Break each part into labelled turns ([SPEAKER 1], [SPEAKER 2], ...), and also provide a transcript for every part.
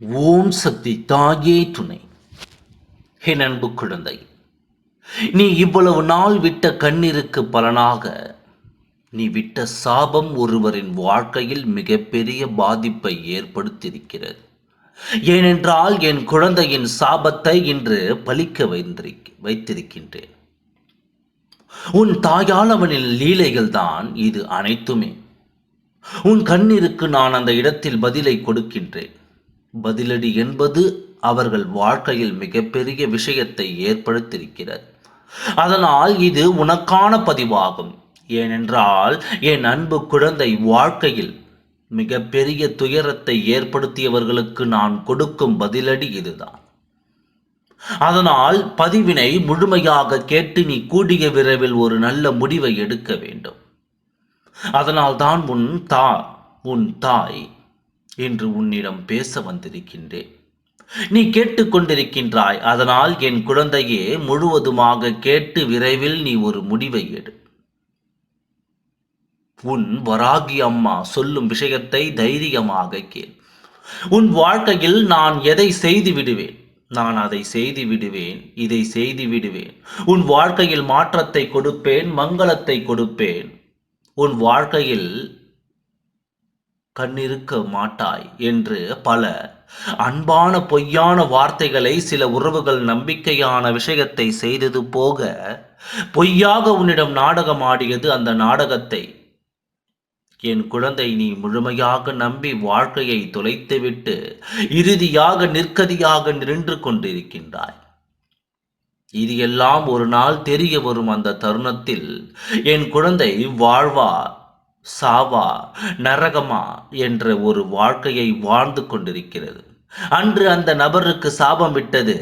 [SPEAKER 1] ஓம் சக்தி தாயே துணை. என் அன்பு குழந்தை நீ இவ்வளவு நாள் விட்ட கண்ணீருக்கு பலனாக நீ விட்ட சாபம் ஒருவரின் வாழ்க்கையில் மிகப்பெரிய பாதிப்பை ஏற்படுத்தியிருக்கிறது. ஏனென்றால் என் குழந்தையின் சாபத்தை இன்று பலிக்க வைத்திருக்கின்றேன். உன் தாயால் அவனின் லீலைகள் தான் இது அனைத்துமே. உன் கண்ணீருக்கு நான் அந்த இடத்தில் பதிலை கொடுக்கின்றேன். பதிலடி என்பது அவர்கள் வாழ்க்கையில் மிகப்பெரிய விஷயத்தை ஏற்படுத்தியிருக்கிறது. அதனால் இது உனக்கான பதிவாகும். ஏனென்றால் என் அன்பு குழந்தை வாழ்க்கையில் மிகப்பெரிய துயரத்தை ஏற்படுத்தியவர்களுக்கு நான் கொடுக்கும் பதிலடி இதுதான். அதனால் பதிவினை முழுமையாக கேட்டு நீ கூடிய விரைவில் ஒரு நல்ல முடிவை எடுக்க வேண்டும். அதனால் தான் உன் தா உன் தாய் என்று உன்னிடம் பேச வந்திருக்கின்றேன். நீ கேட்டுக்கொண்டிருக்கின்றாய் அதனால் என் குழந்தையே முழுவதுமாக கேட்டு விரைவில் நீ ஒரு முடிவை எடு. உன் வராகி அம்மா சொல்லும் விஷயத்தை தைரியமாக கேள். உன் வாழ்க்கையில் நான் எதை செய்து விடுவேன்? நான் அதை செய்து விடுவேன் இதை செய்து விடுவேன். உன் வாழ்க்கையில் மாற்றத்தை கொடுப்பேன் மங்களத்தை கொடுப்பேன். உன் வாழ்க்கையில் கண்ணிருக்க மாட்டாய் என்று பல அன்பான பொய்யான வார்த்தைகளை சில உறவுகள் நம்பிக்கையான விஷயத்தை செய்தது போக பொய்யாக உன்னிடம் நாடகம் ஆடியது அந்த நாடகத்தை. என் குழந்தை நீ முழுமையாக நம்பி வாழ்க்கையை தொலைத்துவிட்டு இறுதியாக நிற்கதியாக நின்று கொண்டிருக்கின்றாய். இது எல்லாம் ஒரு நாள் தெரிய வரும் அந்த தருணத்தில் என் குழந்தை வாழ்வா சாவா நரகமா என்ற ஒரு வாழ்க்கையை வாழ்ந்து கொண்டிருக்கிறது. அன்று அந்த நபருக்கு சாபம் விட்டது.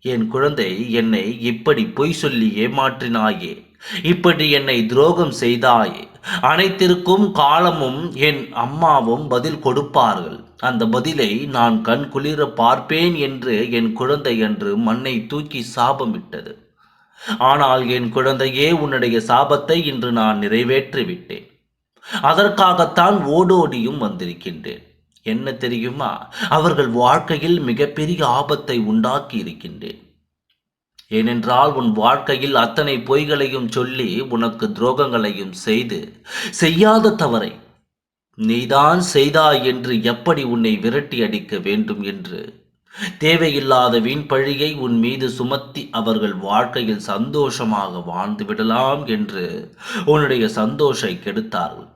[SPEAKER 1] என் குழந்தை என்னை இப்படி பொய் சொல்லி ஏமாற்றினாயே. இப்படி என்னை துரோகம் செய்தாயே. அனைத்திற்கும் காலமும் என் அம்மாவும் பதில் கொடுப்பார்கள். அந்த பதிலை நான் கண் குளிர பார்ப்பேன் என்று என் குழந்தை அன்று மண்ணை தூக்கி சாபம் விட்டது. ஆனால் என் குழந்தையே உன்னுடைய சாபத்தை இன்று நான் நிறைவேற்றிவிட்டேன். அதற்காகத்தான் ஓடோடியும் வந்திருக்கின்றேன். என்ன தெரியுமா? அவர்கள் வாழ்க்கையில் மிகப்பெரிய ஆபத்தை உண்டாக்கி இருக்கின்றேன். ஏனென்றால் உன் வாழ்க்கையில் அத்தனை பொய்களையும் சொல்லி உனக்கு துரோகங்களையும் செய்து செய்யாத தவறை நீதான் செய்தாய் என்று எப்படி உன்னை விரட்டி அடிக்க வேண்டும் என்று தேவையில்லாத வீண் பழியை உன் மீது சுமத்தி அவர்கள் வாழ்க்கையில் சந்தோஷமாக வாழ்ந்து விடலாம் என்று உன்னுடைய சந்தோஷை கெடுத்தார்கள்.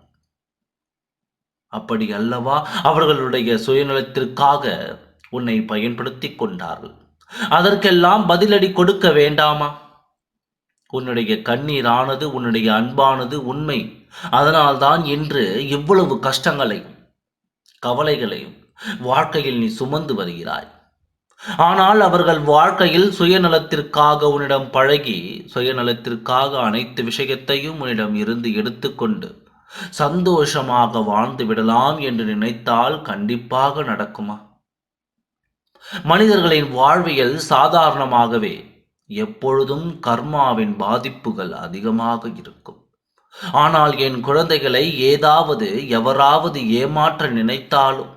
[SPEAKER 1] அப்படி அல்லவா? அவர்களுடைய சுயநலத்திற்காக உன்னை பயன்படுத்தி கொண்டார்கள். அதற்கெல்லாம் பதிலடி கொடுக்க வேண்டாமா? உன்னுடைய கண்ணீரானது உன்னுடைய அன்பானது உண்மை. அதனால்தான் இன்று இவ்வளவு கஷ்டங்களையும் கவலைகளையும் வாழ்க்கையில் நீ சுமந்து வருகிறாய். ஆனால் அவர்கள் வாழ்க்கையில் சுயநலத்திற்காக உன்னிடம் பழகி சுயநலத்திற்காக அனைத்து விஷயத்தையும் உன்னிடம் இருந்து எடுத்துக்கொண்டு சந்தோஷமாக வாழ்ந்து விடலாம் என்று நினைத்தால் கண்டிப்பாக நடக்குமா? மனிதர்களின் வாழ்வியல் சாதாரணமாகவே எப்பொழுதும் கர்மாவின் பாதிப்புகள் அதிகமாக இருக்கும். ஆனால் என் குழந்தைகளை ஏதாவது எவராவது ஏமாற்ற நினைத்தாலும்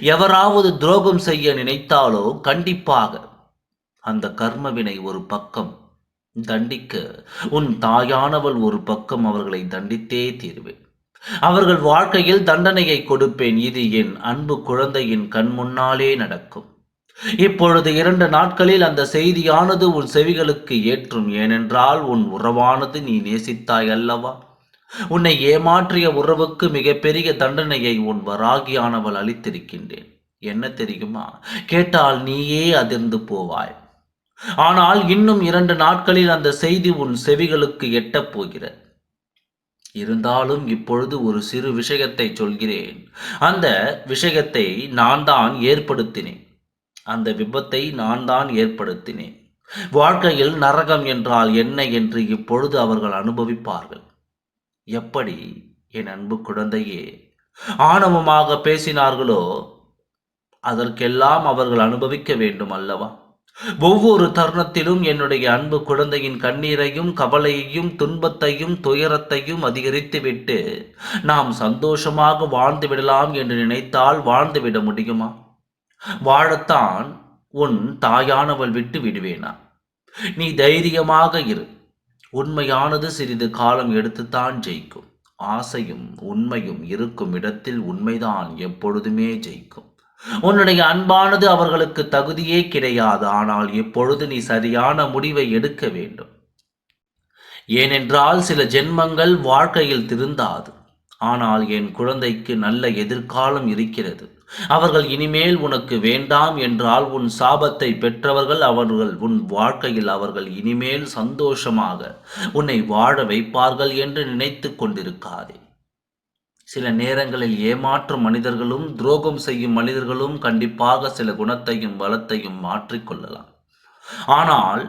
[SPEAKER 1] எவராவது துரோகம் செய்ய நினைத்தாலோ கண்டிப்பாக அந்த கர்மவினை ஒரு பக்கம் தண்டிக்க உன் தாயானவள் ஒரு பக்கம் அவர்களை தண்டித்தே தீர்வேன். அவர்கள் வாழ்க்கையில் தண்டனையை கொடுப்பேன். இது என் அன்பு குழந்தையின் கண் முன்னாலே நடக்கும். இப்பொழுது இரண்டு நாட்களில் அந்த செய்தியானது உன் செவிகளுக்கு ஏற்றும். ஏனென்றால் உன் உறவானது நீ நேசித்தாய் அல்லவா? உன்னை ஏமாற்றிய உறவுக்கு மிகப்பெரிய தண்டனையை உன் வராகியானவள் அளித்திருக்கின்றேன். என்ன தெரியுமா? கேட்டால் நீயே அதிர்ந்து போவாய். ஆனால் இன்னும் இரண்டு நாட்களில் அந்த செய்தி உன் செவிகளுக்கு எட்டப் போகிறது. இருந்தாலும் இப்பொழுது ஒரு சிறு விஷயத்தை சொல்கிறேன். அந்த விஷயத்தை நான் தான் ஏற்படுத்தினேன். அந்த விபத்தை நான் தான் ஏற்படுத்தினேன். வாழ்க்கையில் நரகம் என்றால் என்ன என்று இப்பொழுது அவர்கள் அனுபவிப்பார்கள். எப்படி என் அன்பு குழந்தையே ஆணவமாக பேசினார்களோ அதற்கெல்லாம் அவர்கள் அனுபவிக்க வேண்டும் அல்லவா? ஒவ்வொரு தருணத்திலும் என்னுடைய அன்பு குழந்தையின் கண்ணீரையும் கவலையையும் துன்பத்தையும் துயரத்தையும் அதிகரித்துவிட்டு நாம் சந்தோஷமாக வாழ்ந்து விடலாம் என்று நினைத்தால் வாழ்ந்து விட முடியுமா? வாழத்தான் உன் தாயானவள் விட்டு விடுவேனா? நீ தைரியமாக இரு. உண்மையானது சிறிது காலம் எடுத்துத்தான் ஜெயிக்கும். ஆசையும் உண்மையும் இருக்கும் இடத்தில் உண்மைதான் எப்பொழுதுமே ஜெயிக்கும். உன்னுடைய அன்பானது அவர்களுக்கு தகுதியே கிடையாது ஆனால் எப்பொழுது நீ சரியான முடிவை எடுக்க வேண்டும்? ஏனென்றால் சில ஜென்மங்கள் வாழ்க்கையில் திருந்தாது. ஆனால் என் குழந்தைக்கு நல்ல எதிர்காலம் இருக்கிறது. அவர்கள் இனிமேல் உனக்கு வேண்டாம் என்றால் உன் சாபத்தை பெற்றவர்கள் அவர்கள் உன் வாழ்க்கையில் அவர்கள் இனிமேல் சந்தோஷமாக உன்னை வாழ வைப்பார்கள் என்று நினைத்து கொண்டிருக்காதே. சில நேரங்களில் ஏமாற்றும் மனிதர்களும் துரோகம் செய்யும் மனிதர்களும் கண்டிப்பாக சில குணத்தையும் பலத்தையும் மாற்றிக்கொள்ளலாம் ஆனால்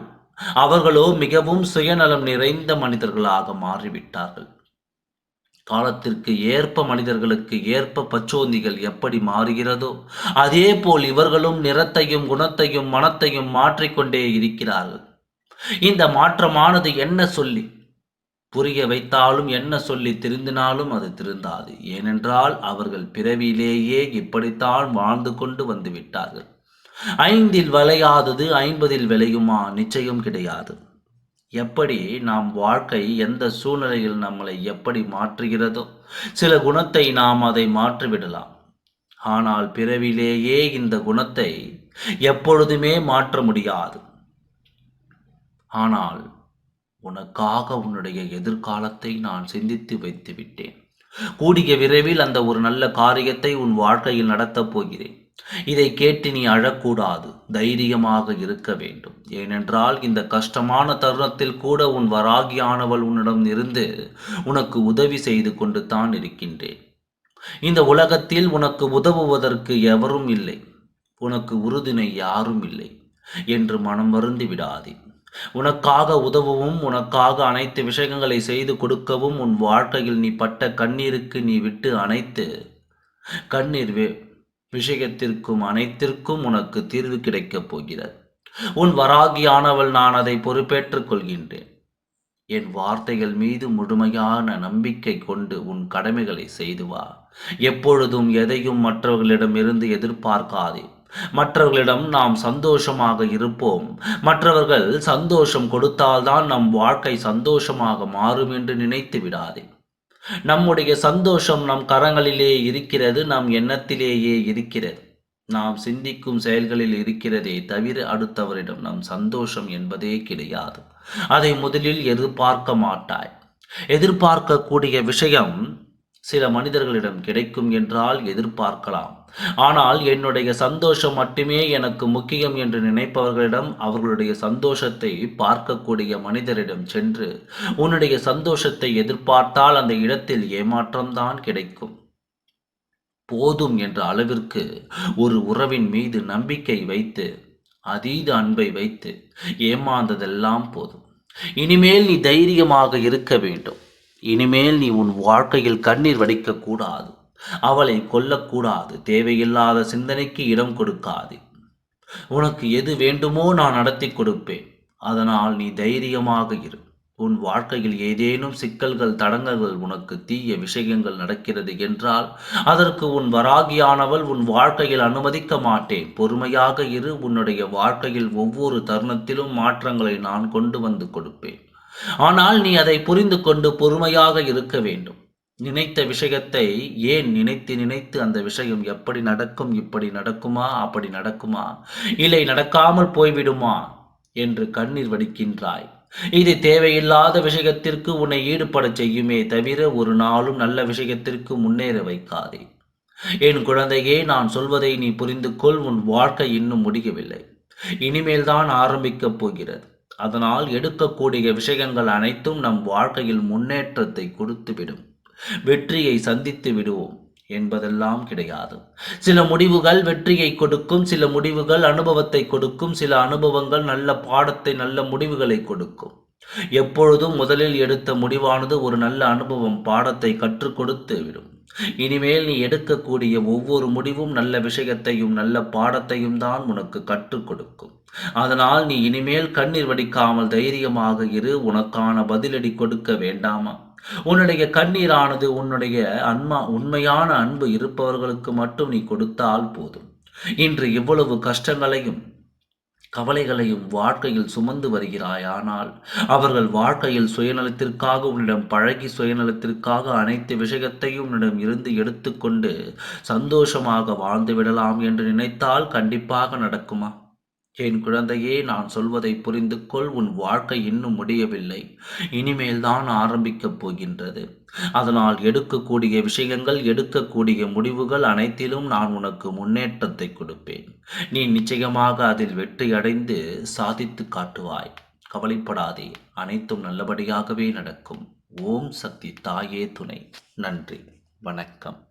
[SPEAKER 1] அவர்களோ மிகவும் சுயநலம் நிறைந்த மனிதர்களாக மாறிவிட்டார்கள். காலத்திற்கு ஏற்ப மனிதர்களுக்கு ஏற்ப பச்சோந்திகள் எப்படி மாறுகிறதோ அதே போல் இவர்களும் நிறத்தையும் குணத்தையும் மனத்தையும் மாற்றிக்கொண்டே இருக்கிறார்கள். இந்த மாற்றமானது என்ன சொல்லி? புரிய வைத்தாலும் என்ன சொல்லி திருந்தினாலும் அது திருந்தாது. ஏனென்றால் அவர்கள் பிறவியிலேயே இப்படித்தான் வாழ்ந்து கொண்டு வந்து விட்டார்கள். ஐந்தில் விளையாதது ஐம்பதில் விளையுமா? நிச்சயம் கிடையாது. எப்படி நாம் வாழ்க்கை எந்த சூழ்நிலையில் நம்மளை எப்படி மாற்றுகிறதோ சில குணத்தை நாம் அதை மாற்றிவிடலாம். ஆனால் பிறவிலேயே இந்த குணத்தை எப்பொழுதுமே மாற்ற முடியாது. ஆனால் உனக்காக உன்னுடைய எதிர்காலத்தை நான் சிந்தித்து வைத்து விட்டேன் கூடிய விரைவில் அந்த ஒரு நல்ல காரியத்தை உன் வாழ்க்கையில் நடத்தப் போகிறேன். இதை கேட்டு நீ அழக்கூடாது. தைரியமாக இருக்க வேண்டும். ஏனென்றால் இந்த கஷ்டமான தருணத்தில் கூட உன் வராகியானவள் உன்னிடம் இருந்து உனக்கு உதவி செய்து கொண்டு தான் இருக்கின்றேன். இந்த உலகத்தில் உனக்கு உதவுவதற்கு எவரும் இல்லை. உனக்கு உறுதுணை யாரும் இல்லை என்று மனம் வருந்து விடாதே. உனக்காக உதவவும் உனக்காக அனைத்து விஷயங்களை செய்து கொடுக்கவும் உன் வாழ்க்கையில் நீ பட்ட கண்ணீருக்கு நீ விட்டு அனைத்து கண்ணீர் விஷயத்திற்கும் அனைத்திற்கும் உனக்கு தீர்வு கிடைக்கப் போகிறது. உன் வராகியானவள் நான் அதை பொறுப்பேற்றுக் கொள்கின்றேன். என் வார்த்தைகள் மீது முழுமையான நம்பிக்கை கொண்டு உன் கடமைகளை செய்து வா. எப்பொழுதும் எதையும் மற்றவர்களிடமிருந்து எதிர்பார்க்காதே. மற்றவர்களிடம் நாம் சந்தோஷமாக இருப்போம். மற்றவர்கள் சந்தோஷம் கொடுத்தால்தான் நம் வாழ்க்கை சந்தோஷமாக மாறும் என்று நினைத்து விடாதே. நம்முடைய சந்தோஷம் நம் கரங்களிலே இருக்கிறது நம் எண்ணத்திலேயே இருக்கிறது. நாம் சிந்திக்கும் செயல்களில் இருக்கிறதே தவிர அடுத்தவரிடம் நம் சந்தோஷம் என்பதே கிடையாது. அதை முதலில் எதிர்பார்க்க மாட்டாய். எதிர்பார்க்கக்கூடிய விஷயம் சில மனிதர்களிடம் கிடைக்கும் என்றால் எதிர்பார்க்கலாம். ஆனால் என்னுடைய சந்தோஷம் மட்டுமே எனக்கு முக்கியம் என்று நினைப்பவர்களிடம் அவர்களுடைய சந்தோஷத்தை பார்க்கக்கூடிய மனிதரிடம் சென்று உன்னுடைய சந்தோஷத்தை எதிர்பார்த்தால் அந்த இடத்தில் ஏமாற்றம்தான் கிடைக்கும். போதும் என்ற அளவிற்கு ஒரு உறவின் மீது நம்பிக்கை வைத்து அதீத அன்பை வைத்து ஏமாந்ததெல்லாம் போதும். இனிமேல் நீ தைரியமாக இருக்க வேண்டும். இனிமேல் நீ உன் வாழ்க்கையில் கண்ணீர் வடிக்கக்கூடாது அவளை கொல்லக்கூடாது தேவையில்லாத சிந்தனைக்கு இடம் கொடுக்காது. உனக்கு எது வேண்டுமோ நான் நடத்தி கொடுப்பேன். அதனால் நீ தைரியமாக இரு. உன் வாழ்க்கையில் ஏதேனும் சிக்கல்கள் தடங்கல்கள் உனக்கு தீய விஷயங்கள் நடக்கிறது என்றால் அதற்கு உன் வராகியானவள் உன் வாழ்க்கையில் அனுமதிக்க மாட்டேன். பொறுமையாக இரு. உன்னுடைய வாழ்க்கையில் ஒவ்வொரு தருணத்திலும் மாற்றங்களை நான் கொண்டு வந்து கொடுப்பேன். ஆனால் நீ அதை புரிந்து கொண்டு பொறுமையாக இருக்க வேண்டும். நினைத்த விஷயத்தை ஏன் நினைத்து நினைத்து அந்த விஷயம் எப்படி நடக்கும் இப்படி நடக்குமா அப்படி நடக்குமா? இல்லை நடக்காமல் போய்விடுமா? என்று கண்ணீர் வடிக்கின்றாய். இது தேவையில்லாத விஷயத்திற்கு உன்னை ஈடுபட செய்யுமே தவிர ஒரு நாளும் நல்ல விஷயத்திற்கு முன்னேற வைக்காதே. என் குழந்தையே நான் சொல்வதை நீ புரிந்து கொள் உன் வாழ்க்கை இன்னும் முடியவில்லை. இனிமேல் தான் ஆரம்பிக்கப் போகிறது. அதனால் எடுக்கக்கூடிய விஷயங்கள் அனைத்தும் நம் வாழ்க்கையில் முன்னேற்றத்தை கொடுத்துவிடும். வெற்றியை சந்தித்து விடுவோம் என்பதெல்லாம் கிடையாது. சில முடிவுகள் வெற்றியை கொடுக்கும் சில முடிவுகள் அனுபவத்தை கொடுக்கும் சில அனுபவங்கள் நல்ல பாடத்தை நல்ல முடிவுகளை கொடுக்கும். எப்பொழுதும் முதலில் எடுத்த முடிவானது ஒரு நல்ல அனுபவம் பாடத்தை கற்றுக் கொடுத்து விடும். இனிமேல் நீ எடுக்கக்கூடிய ஒவ்வொரு முடிவும் நல்ல விஷயத்தையும் நல்ல பாடத்தையும் தான் உனக்கு கற்றுக் கொடுக்கும். அதனால் நீ இனிமேல் கண்ணீர் வடிக்காமல் தைரியமாக இரு உனக்கான பதிலடி கொடுக்க வேண்டாமா? உன்னுடைய கண்ணீரானது உன்னுடைய அன்மா உண்மையான அன்பு இருப்பவர்களுக்கு மட்டும் நீ கொடுத்தால் போதும். இன்று இவ்வளவு கஷ்டங்களையும் கவலைகளையும் வாழ்க்கையில் சுமந்து வருகிறாய் ஆனால் அவர்கள் வாழ்க்கையில் சுயநலத்திற்காக உன்னிடம் பழகி சுயநலத்திற்காக அனைத்து விஷயத்தையும் உன்னிடம் இருந்து எடுத்துக்கொண்டு சந்தோஷமாக வாழ்ந்து விடலாம் என்று நினைத்தால் கண்டிப்பாக நடக்குமா? என் குழந்தையே நான் சொல்வதை புரிந்து கொள் உன் வாழ்க்கை இன்னும் முடியவில்லை. இனிமேல் தான் ஆரம்பிக்கப் போகின்றது. அதனால் எடுக்கக்கூடிய விஷயங்கள் எடுக்கக்கூடிய முடிவுகள் அனைத்திலும் நான் உனக்கு முன்னேற்றத்தை கொடுப்பேன். நீ நிச்சயமாக அதில் வெற்றியடைந்து சாதித்து காட்டுவாய். கவலைப்படாதே அனைத்தும் நல்லபடியாகவே நடக்கும். ஓம் சக்தி தாயே துணை. நன்றி. வணக்கம்.